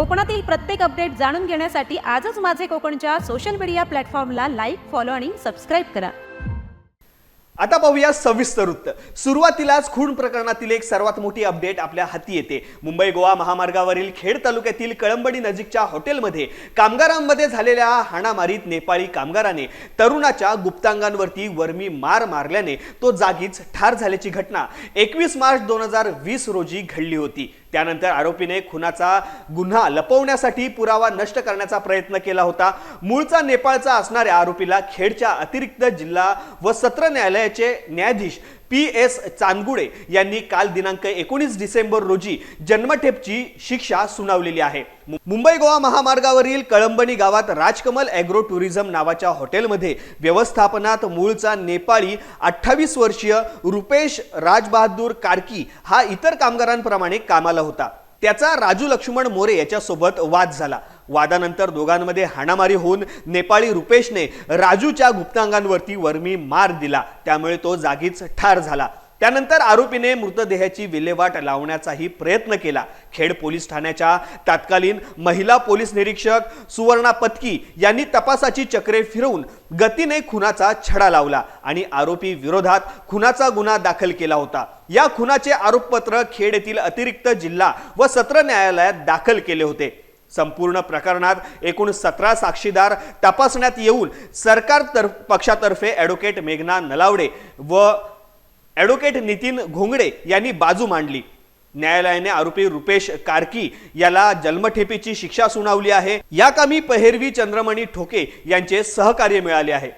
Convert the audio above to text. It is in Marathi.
कोकणातील प्रत्येक अपडेट जाणून घेण्यासाठी आजच माझे कोकणच्या सोशल मीडिया प्लॅटफॉर्मला लाईक फॉलो आणि सबस्क्राईब करा. आता पाहूया सविस्तर वृत्त. सुरुवातीलाच खून प्रकरणातील एक सर्वात मोठी अपडेट आपल्या हाती येते. मुंबई गोवा महामार्गावरील खेड तालुक्यातील कळंबडी नजीकच्या हॉटेलमध्ये कामगारांमध्ये झालेल्या हाणामारीत नेपाळी कामगाराने तरुणाच्या गुप्तांगांवरती वर्मी मार मारल्याने तो जागीच ठार झाल्याची घटना एकवीस मार्च दोन हजार वीस रोजी घडली होती. त्यानंतर आरोपीने खुनाचा गुन्हा लपवण्यासाठी पुरावा नष्ट करण्याचा प्रयत्न केला होता. मूळचा नेपाळचा असणाऱ्या आरोपीला खेडच्या अतिरिक्त जिल्हा व सत्र न्यायालयाचे न्यायाधीश पी एस चांदगुडे यांनी काल दिनांक एकोणीस डिसेंबर रोजी जन्मठेपची शिक्षा सुनावलेली आहे. मुंबई गोवा महामार्गावरील कळंबणी गावात राजकमल ॲग्रो टुरिझम नावाच्या हॉटेलमध्ये व्यवस्थापनात मूळचा नेपाळी अठ्ठावीस वर्षीय रुपेश राजबहादूर कारकी हा इतर कामगारांप्रमाणे कामाला होता. त्याचा राजू लक्ष्मण मोरे याच्यासोबत वाद झाला. वादानंतर दोघांमध्ये हाणामारी होऊन नेपाळी रुपेशने राजूच्या गुप्तांगांवरती वर्मी मार दिला. त्यामुळे तो जागीच ठार झाला. त्यानंतर आरोपीने मृतदेहाची विल्हेवाट लावण्याचाही प्रयत्न केला. खेड पोलीस ठाण्याच्या तत्कालीन महिला पोलीस निरीक्षक सुवर्णा पत्की यांनी तपासाची चक्रे फिरवून गतीने खुनाचा छडा लावला आणि आरोपी विरोधात खुनाचा गुन्हा दाखल केला होता. या खुनाचे आरोपपत्र खेड येथील अतिरिक्त जिल्हा व सत्र न्यायालयात दाखल केले होते. संपूर्ण प्रकरणात एकूण सतरा साक्षीदार तपासण्यात येऊन सरकार तर पक्षातर्फे ॲडव्होकेट मेघना नलावडे व ॲडव्होकेट नितीन घोंगडे यांनी बाजू मांडली. न्यायालयाने आरोपी रुपेश कार्की याला जन्मठेपीची शिक्षा सुनावली आहे. या कामी पहेरवी चंद्रमणी ठोके यांचे सहकार्य मिळाले आहे.